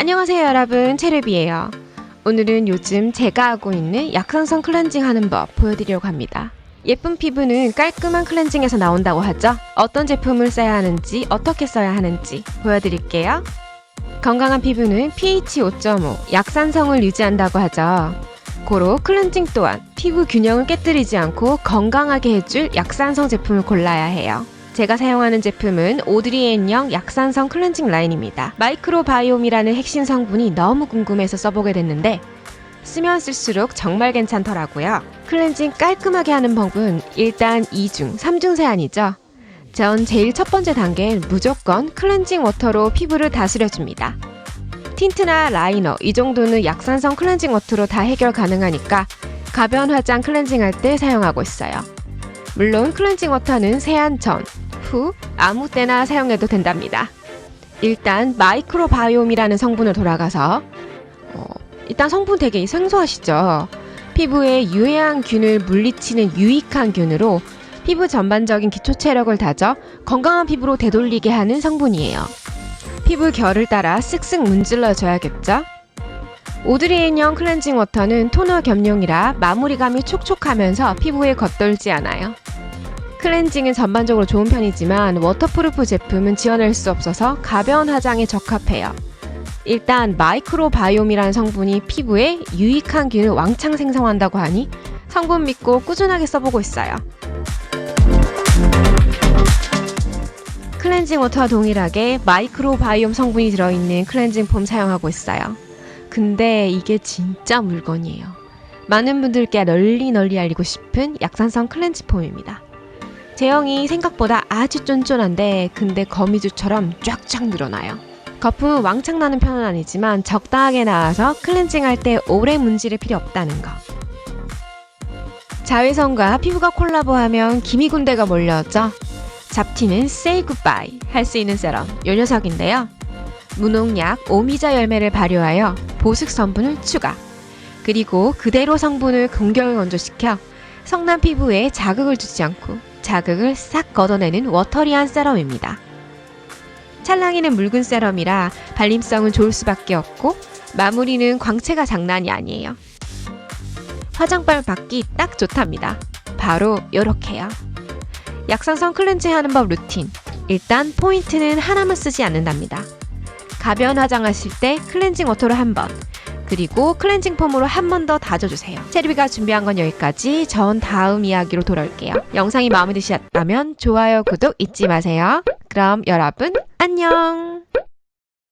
안녕하세요 여러분. 체르비예요. 오늘은 요즘 제가 하고 있는 약산성 클렌징 하는 법 보여드리려고 합니다. 예쁜 피부는 깔끔한 클렌징에서 나온다고 하죠? 어떤 제품을 써야 하는지 어떻게 써야 하는지 보여드릴게요. 건강한 피부는 pH 5.5 약산성을 유지한다고 하죠. 고로 클렌징 또한 피부 균형을 깨뜨리지 않고 건강하게 해줄 약산성 제품을 골라야 해요 제가 사용하는 제품은 오드리 앤영 약산성 클렌징 라인입니다. 마이크로바이옴이라는 핵심 성분이 너무 궁금해서 써보게 됐는데 쓰면 쓸수록 정말 괜찮더라고요. 클렌징 깔끔하게 하는 법은 일단 2중, 3중 세안이죠. 전 제일 첫 번째 단계는 무조건 클렌징 워터로 피부를 다스려줍니다. 틴트나 라이너 이 정도는 약산성 클렌징 워터로 다 해결 가능하니까 가벼운 화장 클렌징 할 때 사용하고 있어요. 물론 클렌징 워터는 세안 전, 후 아무 때나 사용해도 된답니다. 일단 마이크로바이옴이라는 성분을 돌아가서 어, 일단 성분 되게 생소하시죠? 피부에 유해한 균을 물리치는 유익한 균으로 피부 전반적인 기초 체력을 다져 건강한 피부로 되돌리게 하는 성분이에요. 피부 결을 따라 쓱쓱 문질러 줘야겠죠? 오드리앤영 클렌징 워터는 토너 겸용이라 마무리감이 촉촉하면서 피부에 겉돌지 않아요. 클렌징은 전반적으로 좋은 편이지만 워터프루프 제품은 지원할 수 없어서 가벼운 화장에 적합해요. 일단 마이크로바이옴이라는 성분이 피부에 유익한 균을 왕창 생성한다고 하니 성분 믿고 꾸준하게 써보고 있어요. 클렌징 워터와 동일하게 마이크로바이옴 성분이 들어있는 클렌징 폼 사용하고 있어요. 근데 이게 진짜 물건이에요. 많은 분들께 널리 널리 알리고 싶은 약산성 클렌징 폼입니다. 제형이 생각보다 아주 쫀쫀한데 근데 거미줄처럼 쫙쫙 늘어나요. 거품은 왕창 나는 편은 아니지만 적당하게 나와서 클렌징 할 때 오래 문지를 필요 없다는 거. 자외선과 피부가 콜라보하면 기미군대가 몰려오죠. 잡티는 say goodbye 할 수 있는 세럼 요 녀석인데요. 무농약 오미자 열매를 발효하여 보습 성분을 추가. 그리고 그대로 성분을 공격을 건조시켜 성난 피부에 자극을 주지 않고 자극을 싹 걷어내는 워터리한 세럼입니다. 찰랑이는 묽은 세럼이라 발림성은 좋을 수밖에 없고 마무리는 광채가 장난이 아니에요. 화장발 받기 딱 좋답니다. 바로 요렇게요. 약산성 클렌징 하는 법 루틴. 일단 포인트는 하나만 쓰지 않는답니다. 가벼운 화장하실 때 클렌징 워터로 한 번, 그리고 클렌징 폼으로 한 번 더 다져주세요. 체리비가 준비한 건 여기까지. 전 다음 이야기로 돌아올게요. 영상이 마음에 드셨다면 좋아요, 구독 잊지 마세요. 그럼 여러분 안녕!